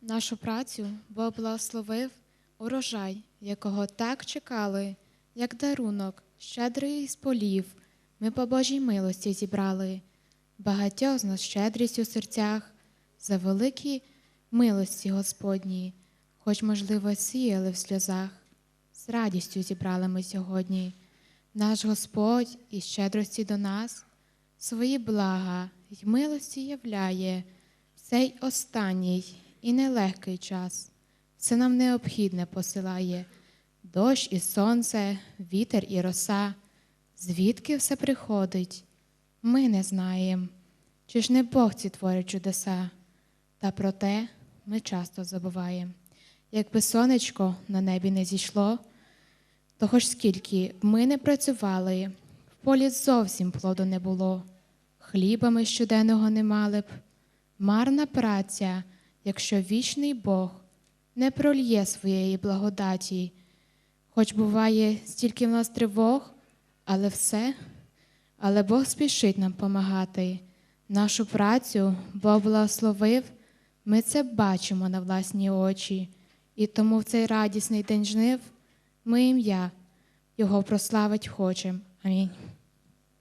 Нашу працю Бог благословив урожай, якого так чекали, як дарунок, щедрий з полів. Ми по Божій милості зібрали. Багатьох з нас щедрість у серцях, за великі милості Господні, хоч, можливо, сіяли в сльозах. З радістю зібрали ми сьогодні. Наш Господь із щедрості до нас свої блага й милості являє цей останній і нелегкий час. Це нам необхідне посилає дощ і сонце, вітер і роса. Звідки все приходить? Ми не знаємо. Чи ж не Бог ці творить чудеса? Та проте ми часто забуваємо. Якби сонечко на небі не зійшло, то хоч скільки ми не працювали, в полі зовсім плоду не було, хліба ми щоденного не мали б. Марна праця, якщо вічний Бог не прольє своєї благодаті, хоч буває стільки в нас тривог, але все, але Бог спішить нам помагати. Нашу працю Бог благословив, ми це бачимо на власні очі, і тому в цей радісний день жнив ми ім'я Його прославить хочем. Амінь.